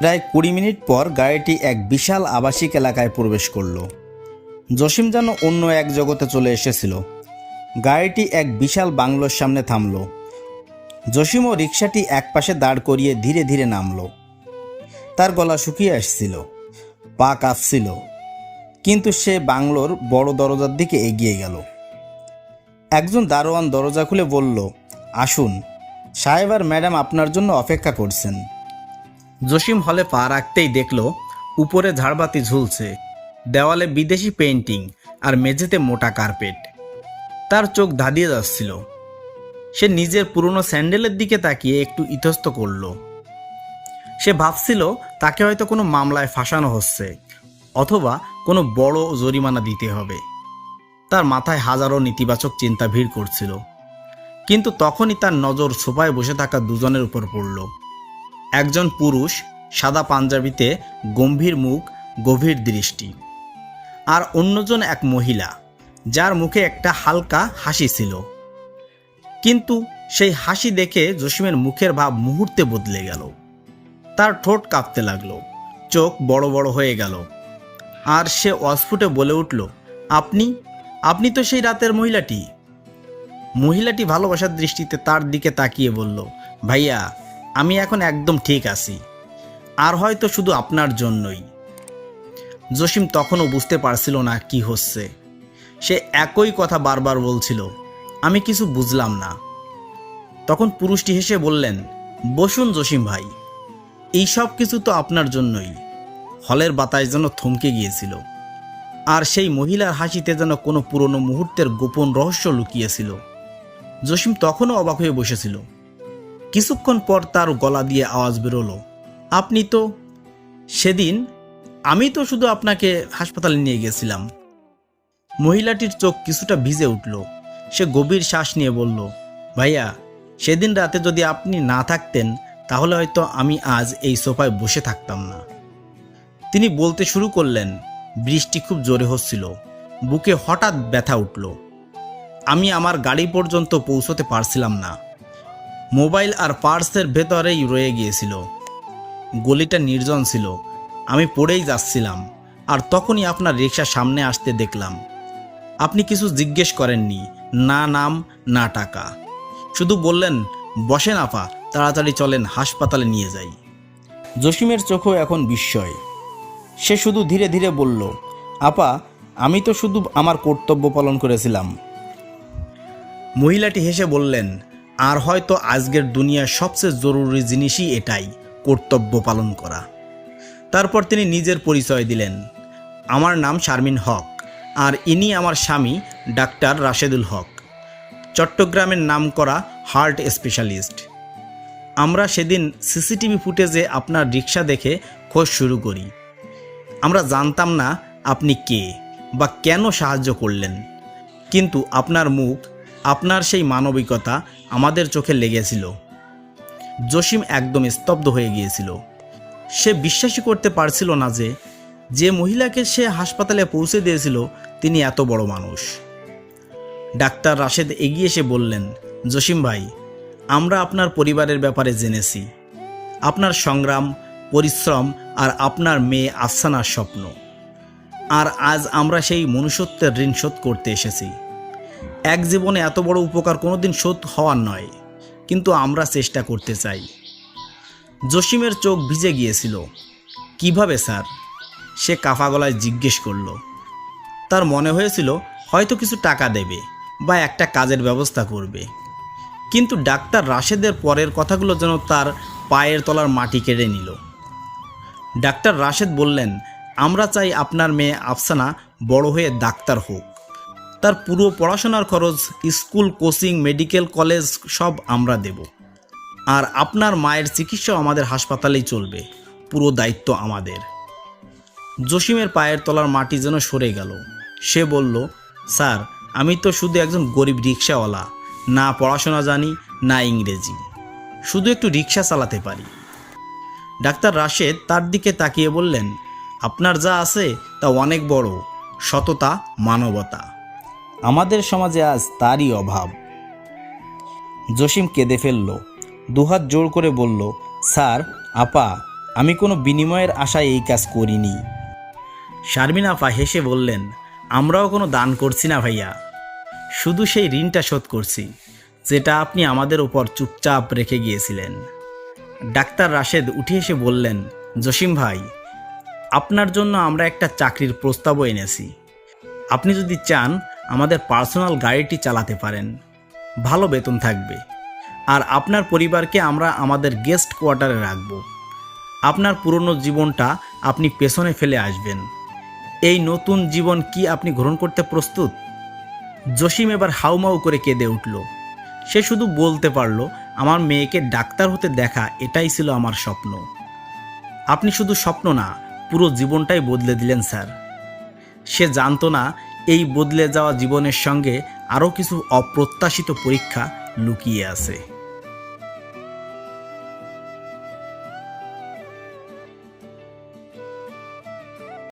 প্রায় কুড়ি মিনিট পর গাড়িটি এক বিশাল আবাসিক এলাকায় প্রবেশ করল। জসিম যেন অন্য এক জগতে চলে এসেছিল। গাড়িটি এক বিশাল বাংলোর সামনে থামল। জসিম ও রিক্সাটি একপাশে দাঁড় করিয়ে ধীরে ধীরে নামল। তার গলা শুকিয়ে আসছিল, পা কাঁপছিল, কিন্তু সে বাংলোর বড় দরজার দিকে এগিয়ে গেল। একজন দারোয়ান দরজা খুলে বলল, আসুন, সাহেব আর ম্যাডাম আপনার জন্য অপেক্ষা করছেন। জসিম হলে পা রাখতেই দেখল, উপরে ঝাড়বাতি ঝুলছে, দেওয়ালে বিদেশি পেইন্টিং আর মেঝেতে মোটা কার্পেট। তার চোখ ধাঁধিয়ে যাচ্ছিল। সে নিজের পুরনো স্যান্ডেলের দিকে তাকিয়ে একটু ইতস্ত করল। সে ভাবছিল, তাকে হয়তো কোনো মামলায় ফাঁসানো হচ্ছে, অথবা কোনো বড় জরিমানা দিতে হবে। তার মাথায় হাজারো নেতিবাচক চিন্তা ভিড় করছিল। কিন্তু তখনই তার নজর সোফায় বসে থাকা দুজনের উপর পড়ল। একজন পুরুষ সাদা পাঞ্জাবিতে গম্ভীর মুখ, গভীর দৃষ্টি। আর অন্যজন এক মহিলা, যার মুখে একটা হালকা হাসি ছিল। কিন্তু সেই হাসি দেখে জসিমের মুখের ভাব মুহূর্তে বদলে গেল। তার ঠোঁট কাঁপতে লাগল, চোখ বড় বড় হয়ে গেল। আর সে অস্ফুটে বলে উঠল, আপনি আপনি তো সেই রাতের মহিলাটি? মহিলাটি ভালোবাসার দৃষ্টিতে তার দিকে তাকিয়ে বলল, ভাইয়া আমি এখন একদম ঠিক আছি। আর হয়তো শুধু আপনার জন্যই। জসিম তখনও বুঝতে পারছিল না কি হচ্ছে। সে একই কথা বারবার বলছিল, আমি কিছু বুঝলাম না। তখন পুরুষটি হেসে বললেন, বসুন জসিম ভাই। এই সব কিছু তো আপনার জন্যই। হলের বাতাস যেন থমকে গিয়েছিল। আর সেই মহিলার হাসিতে যেন কোনো পুরনো মুহূর্তের গোপন রহস্য লুকিয়েছিল। জসিম তখনও অবাক হয়ে বসেছিল। কিছুক্ষণ পর তার গলা দিয়ে আওয়াজ বেরোলো। আপনি তো সেদিন আমি তো শুধু আপনাকে হাসপাতালে নিয়ে গেছিলাম। মহিলাটির চোখ কিছুটা ভিজে উঠল। সে গভীর শ্বাস নিয়ে বলল, ভাইয়া, সেদিন রাতে যদি আপনি না থাকতেন, তাহলে হয়তো আমি আজ এই সোফায় বসে থাকতাম না। তিনি বলতে শুরু করলেন। বৃষ্টি খুব জোরে হচ্ছিল। বুকে হঠাৎ ব্যথা উঠল। আমি আমার গাড়ি পর্যন্ত পৌঁছতে পারছিলাম না। মোবাইল আর পার্সের ভেতরেই রয়ে গিয়েছিল। গলিটা নির্জন ছিল। আমি পড়েই যাচ্ছিলাম আর তখনই আপনার রিক্সা সামনে আসতে দেখলাম। আপনি কিছু জিজ্ঞেস করেননি। না নাম, না টাকা। শুধু বললেন, বসেন আপা, তাড়াতাড়ি চলেন, হাসপাতালে নিয়ে যাই। জসিমের চোখও এখন বিস্ময়। সে শুধু ধীরে ধীরে বলল, আপা, আমি তো শুধু আমার কর্তব্য পালন করেছিলাম। মহিলাটি হেসে বললেন আর হয়তো আজকের দুনিয়ার সবচেয়ে জরুরি জিনিসই এটাই, কর্তব্য পালন করা। তারপর তিনি নিজের পরিচয় দিলেন। আমার নাম শারমিন হক আর ইনি আমার স্বামী ডাক্তার রাশেদুল হক। চট্টগ্রামের নাম করা হার্ট স্পেশালিস্ট। আমরা সেদিন সিসিটিভি ফুটেজে আপনার রিক্সা দেখে খোঁজ শুরু করি। আমরা জানতাম না আপনি কে বা কেন সাহায্য করলেন। কিন্তু আপনার মুখ আপনার সেই মানবিকতা আমাদের চোখে লেগেছিল। জসিম একদম স্তব্ধ হয়ে গিয়েছিল। সে বিশ্বাসই করতে পারছিল না যে যে মহিলাকে সে হাসপাতালে পৌঁছে দিয়েছিল, তিনি এত বড় মানুষ। ডাক্তার রাশেদ এগিয়ে এসে বললেন, জসিম ভাই, আমরা আপনার পরিবারের ব্যাপারে জেনেছি। আপনার সংগ্রাম, পরিশ্রম আর আপনার মেয়ে আফসানার স্বপ্ন। আর আজ আমরা সেই মনুষ্যত্বের ঋণ শোধ করতে এসেছি। এক জীবনে এত বড় উপকার কোনোদিন শোধ হওয়ার নয়, কিন্তু আমরা চেষ্টা করতে চাই। জসিমের চোখ ভিজে গিয়েছিল। কীভাবে, স্যার? সে কাফা গলায় জিজ্ঞেস করল। তার মনে হয়েছিল হয়তো কিছু টাকা দেবে বা একটা কাজের ব্যবস্থা করবে। কিন্তু ডাক্তার রাশেদের পরের কথাগুলো যেন তার পায়ের তলার মাটি কেড়ে নিল। ডাক্তার রাশেদ বললেন, আমরা চাই আপনার মেয়ে আফসানা বড় হয়ে ডাক্তার হোক। তার পুরো পড়াশোনার খরচ স্কুল, কোচিং, মেডিকেল, কলেজ সব আমরা দেব। আর আপনার মায়ের চিকিৎসাও আমাদের হাসপাতালেই চলবে। পুরো দায়িত্ব আমাদের। জসিমের পায়ের তলার মাটি যেন সরে গেল। সে বলল, স্যার, আমি তো শুধু একজন গরিব রিক্সাওয়ালা। না পড়াশোনা জানি, না ইংরেজি। শুধু একটু রিক্সা চালাতে পারি। ডাক্তার রাশেদ তার দিকে তাকিয়ে বললেন, আপনার যা আছে তা অনেক বড়। সততা, মানবতা। আমাদের সমাজে আজ তারই অভাব। জসিম কেঁদে ফেলল, দুহাত জোর করে বলল, স্যার, আপা, আমি কোনো বিনিময়ের আশায় এই কাজ করিনি। শারমিন আপা হেসে বললেন, আমরাও কোনো দান করছি না ভাইয়া। শুধু সেই ঋণটা শোধ করছি, যেটা আপনি আমাদের ওপর চুপচাপ রেখে গিয়েছিলেন। ডাক্তার রাশেদ উঠে এসে বললেন, জসিম ভাই, আপনার জন্য আমরা একটা চাকরির প্রস্তাবও এনেছি। আপনি যদি চান আমাদের পার্সোনাল গাড়িটি চালাতে পারেন। ভালো বেতন থাকবে। আর আপনার পরিবারকে আমরা আমাদের গেস্ট কোয়ার্টারে রাখব। আপনার পুরনো জীবনটা আপনি পেছনে ফেলে আসবেন। এই নতুন জীবন কি আপনি গ্রহণ করতে প্রস্তুত? জসিম এবার হাউমাউ করে কেঁদে উঠল। সে শুধু বলতে পারল, আমার মেয়েকে ডাক্তার হতে দেখা, এটাই ছিল আমার স্বপ্ন। আপনি শুধু স্বপ্ন না, পুরো জীবনটাই বদলে দিলেন, স্যার। সে জানতো না এই বদলে যাওয়া জীবনের সঙ্গে আরও কিছু অপ্রত্যাশিত পরীক্ষা লুকিয়ে আছে।